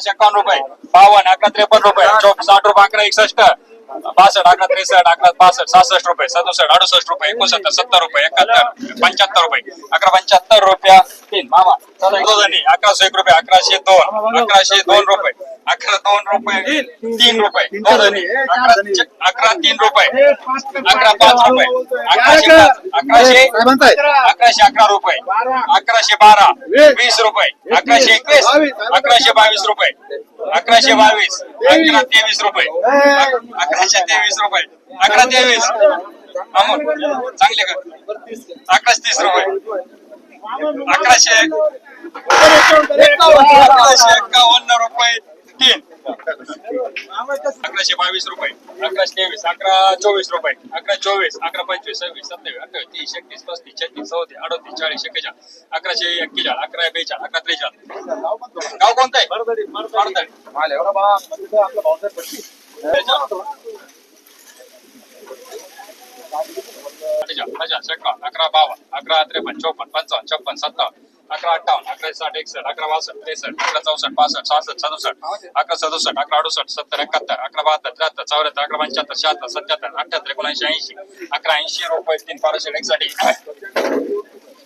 अकराशे एकावन्न रुपये बावन्न अकरा त्रेपन्न रुपये चौक साठ रुपये अकरा एकसष्ट बासष्ट अकरा त्रेसष्ट अकरा पासष्ट सहासष्ट रुपये सदुसष्ट अडुसष्ट रुपये एकोणसत्तर सत्तर रुपये एकाहत्तर पंच्याहत्तर रुपये अकरा पंच्याहत्तर रुपया तीन मामा अकराशे एक रुपये अकराशे दोन अकराशे दोन रुपये अकरा दोन रुपये तीन रुपये दोघांनी अकरा अकरा तीन रुपये अकरा पाच रुपये अकराशे अकराशे अकराशे अकरा रुपये अकराशे बारा वीस रुपये अकराशे एकवीस अकराशे बावीस रुपये अकराशे बावीस अकरा तेवीस रुपये. अकराशे तेवीस रुपये. अकरा तेवीस. अमोल चांगले का? अकराशे तीस रुपये. अकराशे अकराशे एक्कावन्न रुपये तीन. अकराशे बावीस रुपये अकराशे तेवीस अकरा चोवीस रुपये अकरा चोवीस अकरा पंचवीस सव्वीस सत्तावीस अठ्ठावीस तीस एकतीस पस्तीस छत्तीस चौतीस अडतीस चाळीस एक्केचाळीस अकराशे एक्केचाळीस अकरा बेचाळीस अकरा त्रेचाळीस. गाव कोणतं आहे? अकरा बावन्न अकरा त्रेपन्न चौपन्न पंचावन्न छप्पन सत्तावन्न. अकरा अठ्ठावन्न अकरा साठ एकसष्ट अकरा बासष्ट त्रेसष्ट अकरा चौसष्ट पासष्ट सहासष्ट सदुसष्ट अकरा सदुसष्ट अकरा अडुसष्ट सत्तर एकाहत्तर अकरा बहात्तर त्र्याहत्तर चौऱ्याहत्तर अकरा पंच्याहत्तर शहात्तर सत्याहत्तर अठ्याहत्तर एकोणऐंशी ऐंशी अकरा ऐंशी रुपये तीन बाराशे एकसाठी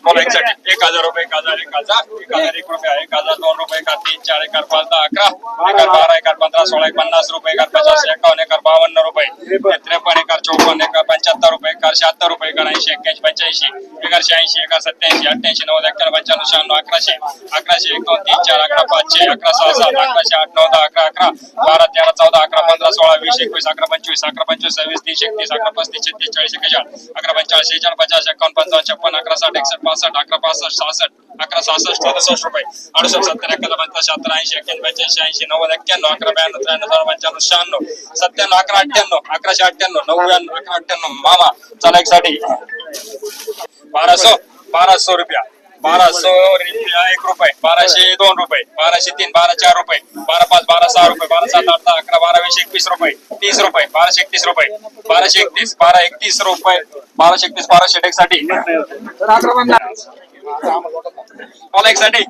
बोला एकसाठी एक हजार रुपये एक हजार एक हजार एक हजार एक रुपया एक हजार दोन रुपये एका तीन चार एकार पाच दहा अकरा एक बारा एकार पंधरा सोळा एक पन्नास रुपये एकार पचास एकावन्न एकार बावन्न रुपये त्रेपन्न एकर चौपन्न एक पंच्याहत्तर रुपये एक शहात्तर रुपये एकार ऐंशी एक्क्याऐंशी पंच्याऐंशी एकारशे ऐंशी एका सत्याऐंशी अठ्ठ्याऐंशी नव्वद अकरा पंच्याण्णव शहाण्णव अकराशे अकराशे एक दोन तीन चार अकरा पाचशे अकरा सहा सात अकराशे आठ नऊ दहा अकरा अकरा बारा तेरा चौदा अकरा पंधरा सोळा वीस एकवीस अकरा पंचवीस अकरा पंचवीस सव्वीस तीस एकतीस अकरा पस्तीस छत्तीस चाळीस एक्केचाळीस अकरा पंचाळीस शेहेचाळीस पचास एकावन्न पंचावन्न छप्पन अकरा साठ एकसष्ट पासष्ट अकरा पासष्ट सहासष्ट अकरा सहासष्ट सदुसष्ट रुपये अडुसष्ट सत्तर एकाहत्तर पंचाळीस शहात्तर ऐंशी एक्क्याण्णव पंच्याऐंशी ऐंशी नव्वद एक्क्याण्णव अकरा ब्याण्णव त्र्याण्णव चौदा पंच्याण्णव शहाण्णव सत्त्याण्णव अकरा अठ्ठ्याण्णव अकराशे अठ्ठ्याण्णव नव्याण्णव अकरा अठ्ठ्याण्णव मामा चला एक साठी बाराशो बाराशो रुपया. बाराशो रुपया एक रुपये. बाराशे दोन रुपये. बाराशे तीन बारा चार रुपये. बारा पाच बारा सहा रुपये. बारा सात आठ दहा अकरा बारा वीस एकवीस रुपये. तीस रुपये. बाराशे एकतीस रुपये. बाराशे एकतीस बारा एकतीस रुपये. बाराशे एकतीस बाराशे एक साठी मला एक साठी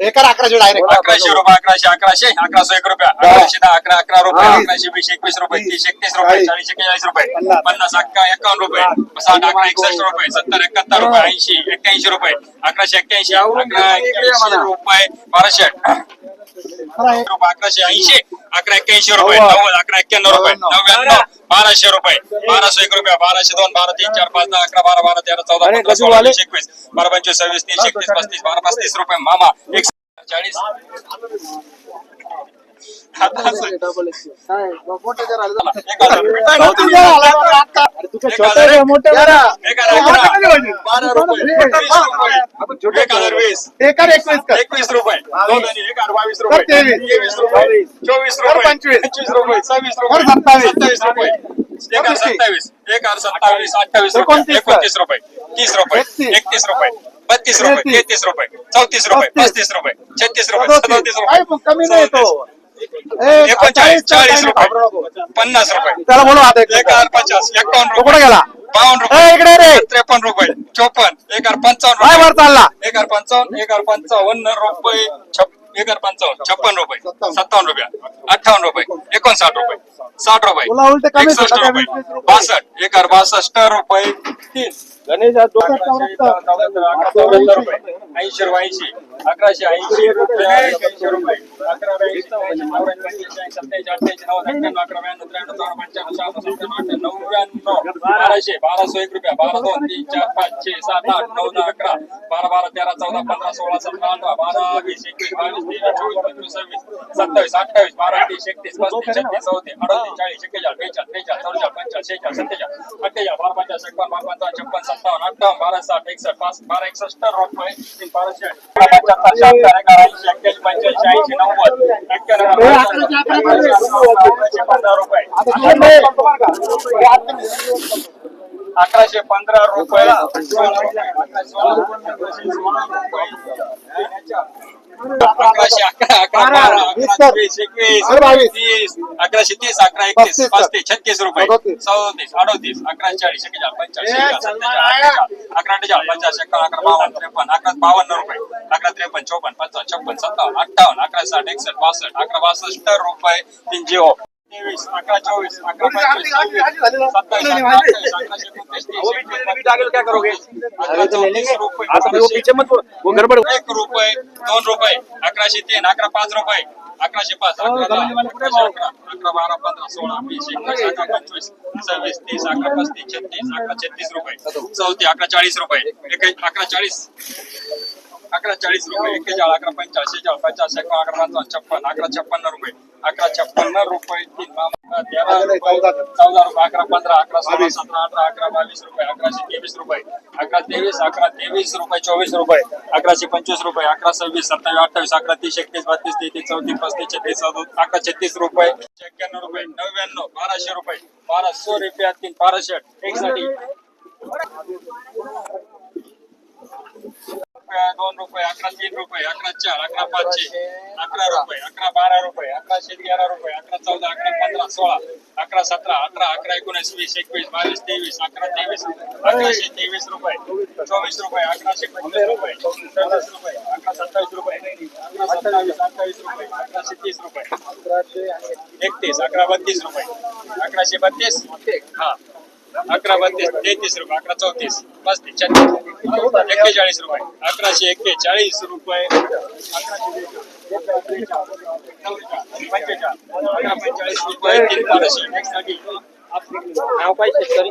एकर अकराशे डायरेक्ट अकराशे रुपये अकराशे अकराशे अकराशे एक रुपया. अकराशे दहा अकरा अकरा रुपये अकराशे वीस एकवीस रुपये तीस एकतीस रुपये चाळीस. एक्केचाळीस रुपये. पन्नास. अक्का एकावन्न रुपये. साठ अकरा एकसष्ट रुपये. सत्तर एकाहत्तर रुपये ऐंशी एक्क्याऐंशी रुपये. अकराशे एक्क्याऐंशी अकरा रुपये बाराशे अकराशे ऐंशी अकरा एक्क्याऐंशी रुपये नव्वद. अकरा एक्क्याण्णव रुपये नव्याण्णव. बाराशे रुपये बाराशे एक रुपया बाराशे दोन बारा तीन चार पाच दहा अकरा बारा बारा तेरा चौदा पंधरा सोळा वीस एकवीस बारा पंचवीस सव्वीस तीस एकतीस पस्तीस बारा पस्तीस रुपये मामा एक चाळीस. एकर एकवीस कर. एकवीस रुपये. दोन आणि एक हजार बावीस रुपये. कर तेवीस. तेवीस रुपये. चोवीस रुपये. पंचवीस. पंचवीस रुपये. सव्वीस रुपये. सत्तावीस. सत्तावीस रुपये. एक हजार सत्तावीस. एक हजार सत्तावीस. अठ्ठावीस रुपये. एकोणतीस रुपये. तीस रुपये. एकतीस. रुपये. बत्तीस रुपये. तेहतीस. रुपये. चौतीस रुपये. पस्तीस. रुपये. छत्तीस रुपये. सदोतीस रुपये. कमी नाही एकोणचाळीस चाळीस. रुपये. पन्नास रुपये. त्याला बोलू आता एक पचास एकावन्न तो कुठे रुपये गेला? बावन्न ए, रुपये इकडे रे. त्रेपन्न रुपये. चोपन्न. एक हजार पंचावन्न काय रुपये. चालला. एक हजार पंचावन्न एक हजार पंचावन्न रुपये. छप- एक हजार पंचावन्न छप्पन रुपये. सत्तावन्न. रुपये. अठ्ठावन्न रुपये. एकोणसाठ रुपये. साठ रुपये. तुला उलट कमी एकसष्ट? रुपये. रुपये. बासष्ट. एक हजार बासष्ट रुपये. तीन. अकरा चौऱ्याहत्तर रुपये. ऐंशी रुपये ऐंशी. अकराशे ऐंशी. रुपये. ऐंशी रुपये. अकरा अठ्ठ्याऐंशी नव्वद एक्क्याण्णव अकरा ब्याण्णव त्र्याण्णव पंच्याण्णव शहाण्णव सत्त्याण्णव अठ्ठ्याण्णव नव्याण्णव. बाराशे बाराशे एक रुपया बारा दोन तीन चार पाच छे सात आठ नऊ दहा अकरा बारा बारा तेरा चौदा पंधरा सोळा सतरा अठरा बारा वीस एकवीस बावीस तेवीस चोवीस पंचवीस सव्वीस सत्तावीस अठ्ठावीस बारा तीस एकतीस पस्तीस छत्तीस चौतीस अडतीस चाळीस एक्केचाळीस बेचाळीस त्रेचाळीस चौवेचाळीस पंचाळीस शेहेचाळीस सत्तेचाळीस अठ्ठेचाळीस बारा पंचाळीस एकावन्न बारा पंचावन्न छप्पन सत्तावन्न अठ्ठावन्न बारा साठ एकसष्ट पाच बारा एकसष्ट रुपये तीन बाराशे पंच्याहत्तर शहात्तर एकावन्न ऐंशी एक्क्याऐंशी पंच्याऐंशी ऐंशी नव्वद एक्क्याण्णव पंधरा रुपये अकराशे पंधरा रुपये अकराशे अकरा अकरा बारा वीस अकरा कर. वीस एकवीस अरे बावीस. तीस अकराशे तीस अकरा एकतीस पस्तीस कर. पस्तीस छत्तीस रुपये सदोतीस. चौतीस अडोतीस अकरा चाळीस एकेचाळीस पंचाळीस ए, शेहेचाळ, सलमान सत्तेचाळ, आया. अठ्ठेचाळ, अकरा अठ्ठेचाळ पंचाळीस एकावन्न अकरा तेवीस अकरा चोवीस अकरा एक रुपये दोन रुपये अकराशे तीन अकरा पाच रुपये अकराशे पाच अकरा बारा पंधरा सोळा वीस एकवीस अकरा पंचवीस सव्वीस तीस अकरा पस्तीस छत्तीस अकरा छत्तीस रुपये चौतीस अकरा चाळीस रुपये एक अकरा चाळीस अकरा चाळीस रुपये एक्केचाळीस अकरा पंचाळीस पचास एकावन्न अकरा पंचावन्न छप्पन अकरा छप्पन्न रुपये. अकरा छप्पन्न रुपये तीन तेरा रुपये चौदा. रुपये अकरा पंधरा अकरा सोळा सतरा अठरा अकरा बावीस रुपये अकराशे तेवीस रुपये अकरा तेवीस अकरा तेवीस रुपये चोवीस रुपये अकराशे पंचवीस रुपये अकरा सव्वीस सत्तावीस अठ्ठावीस अकरा तीस एकतीस बत्तीस तेहतीस चौतीस पस्तीस छत्तीस अकरा छत्तीस रुपये एक्क्याण्णव रुपये नव्याण्णव बाराशे रुपये बाराशे रुपये तीन बाराशे एक साठी रुपये, दोन रुपये अकरा तीन रुपये अकरा चार अकरा पाचशे अकरा रुपये अकरा बारा रुपये अकराशे ग्यारा रुपये अकरा चौदा अकरा पंधरा सोळा अकरा सतरा अठरा अकरा एकोणीस वीस एकवीस बावीस तेवीस अकरा तेवीस अकराशे तेवीस रुपये चोवीस रुपये अकराशे पंचवीस रुपये सव्वीस रुपये अकरा सत्तावीस रुपये अकरा सत्तावीस अठ्ठावीस रुपये अकराशे तीस रुपये एकतीस अकरा बत्तीस रुपये अकराशे बत्तीस हा अकरा बत्तीस तेहतीस रुपये अकरा चौतीस पस्तीस छत्तीस एक्केचाळीस रुपये अकराशे एक्केचाळीस रुपये. पंचेचाळीस रुपये तीन बाराशे नेक्स्टसाठी नाव काय शेतकरी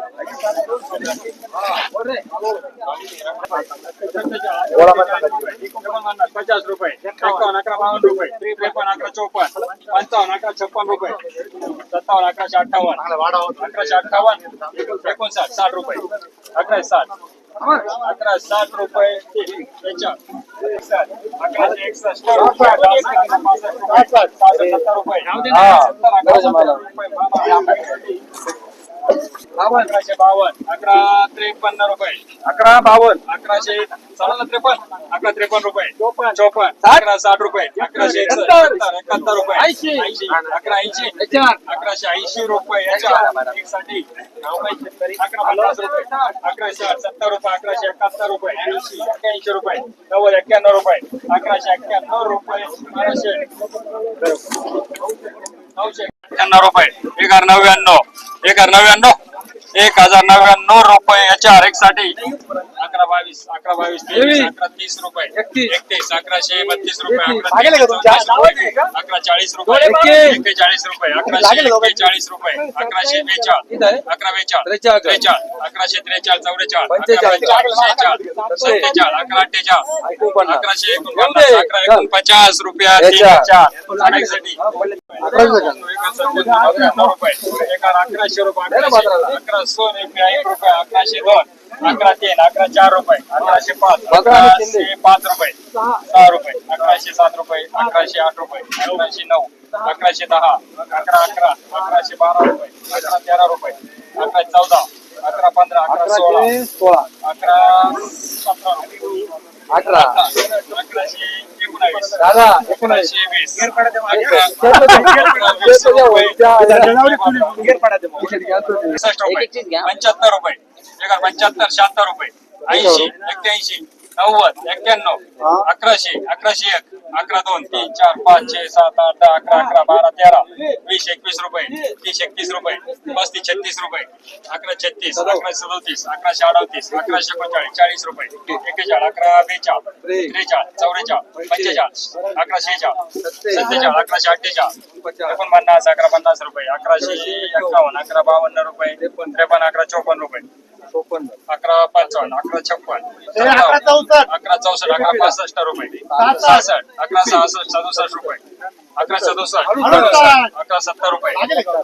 पचास रुपये एकावन्न अकरा बावन्न रुपये त्रेपन्न अकरा चौपन्न पंचावन्न अकरा छप्पन रुपये सत्तावन्न अकराशे अठ्ठावन्न अकराशे अठ्ठावन्न एकोणसाठ साठ रुपये. अकराशे साठ अकरा साठ रुपये त्याच्या एकसष्ट अकराशे बावन्न. अकरा त्रेपन्न रुपये. अकरा बावन्न. अकराशे चालेल ना त्रेपन्न. अकरा त्रेपन्न रुपये. चौपन्न. अकरा साठ रुपये. अकराशे एकाहत्तर. रुपये. ऐंशी. ऐंशी. अकरा ऐंशी. अकराशे ऐंशी रुपये. याच्यावर. एकसाठी. अकरा पन्नास रुपये. अकराशे सत्तर रुपये. अकराशे एकाहत्तर रुपये. ऐंशी एक्क्याऐंशी रुपये. नव्वद एक्क्याण्णव रुपये. अकराशे एक्क्याण्णव रुपये. बाराशे. नऊशे. एक्क्याण्णव रुपये. एक हजार नव्याण्णव. एक हजार नव्याण्णव. एक हजार नव्याण्णव रुपये याच्या एक साठी अकरा बावीस अकरा बावीस तेवीस अकरा तीस रुपये. एकतीस. अकराशे बत्तीस रुपये अकरा चाळीस रुपये. एक्केचाळीस रुपये अकराशे? एक्केचाळीस रुपये अकराशे बेचाळ? अकरा बेचाळ. त्रेचाळ. अकराशे त्रेचाळ शेहेचाळ. सत्तेचाळ अकरा अठ्ठेचाळ. अकराशे एकोणपन्नास. अकरा एकोणपचास रुपया अकराशे रुपये अकरा सोन एक रुपये अकराशे दोन. अकरा तीन अकरा चार रुपये अकराशे पाच अकराशे पाच रुपये सहा रुपये अकराशे सात रुपये अकराशे आठ रुपये अकराशे नऊ अकराशे दहा अकरा अकरा अकराशे बारा रुपये अकरा तेरा रुपये अकरा चौदा अकरा पंधरा अकरा सोळा सोळा. अकरा सतरा रुपये. अठरा. अकराशे दादा एकोणावीस पंच्याहत्तर रुपये. पंच्याहत्तर शहात्तर रुपये. ऐंशी एक्क्याऐंशी नव्वद एक्क्याण्णव अकराशे अकराशे एक. अकरा दोन तीन चार पाच छे सात आठ दहा अकरा अकरा बारा तेरा वीस एकवीस रुपये तीस एकतीस रुपये पस्तीस छत्तीस रुपये अकरा छत्तीस अकरा सदोतीस अकराशे अडतीस अकराशे एकोणचाळीस चाळीस रुपये एकेचाळ अकरा बेचाळ त्रेचाळ चौवेचाळ पंचेचाळ अकरा शेचाळ सत्तेचाळ अकराशे अठ्ठेचाळ एकोणपन्नास अकरा पन्नास रुपये अकराशे एकावन्न अकरा बावन्न रुपये त्रेपन्न अकरा चौपन्न रुपये अकरा पंचावन्न अकरा छप्पन. अकरा चौसष्ट. अकरा चौसष्ट अकरा पासष्ट रुपये. सहासष्ट अकरा सहासष्ट सदुसष्ट रुपये. अकरा सदुसष्ट. अकरा सत्तर रुपये.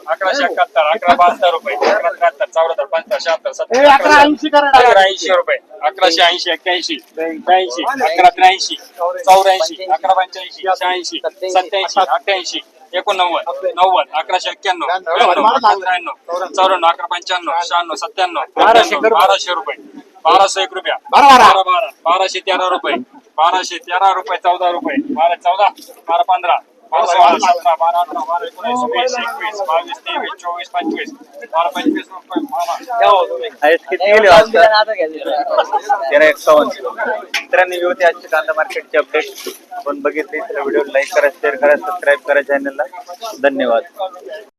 अकराशे एकाहत्तर अकरा बहात्तर रुपये. अकरा त्र्याहत्तर चौऱ्याहत्तर पंच्याहत्तर शहात्तर सत्तर. अकरा ऐंशी करा अकरा. ऐंशी रुपये. अकराशे ऐंशी एक्क्याऐंशी त्र्याऐंशी अकरा त्र्याऐंशी चौऱ्याऐंशी अकरा पंच्याऐंशी शहाऐंशी सत्याऐंशी अठ्ठ्याऐंशी एकोणनव्वद नव्वद अकराशे एक्क्याण्णव त्र्याण्णव चौऱ्याण्णव अकरा पंच्याण्णव शहाण्णव सत्त्याण्णव बाराशे रुपये. बाराशे एक रुपया. बारा, बारा. बारा बारा. बाराशे तेरा रुपये. बाराशे तेरा रुपये चौदा रुपये. बारा चौदा. बारा पंधरा. बारा सोळा सतरा. बारा अठरा. बारा एकोणीस वीस एकवीस बावीस तेवीस चोवीस पंचवीस. बारा पंचवीस रुपये. हो तेरा एक्कावन्न मित्रांनी होती आजची कांदा मार्केटची अपडेट आपण बघितली तर व्हिडिओ लाईक करा शेअर करा सबस्क्राईब करा चॅनलला धन्यवाद.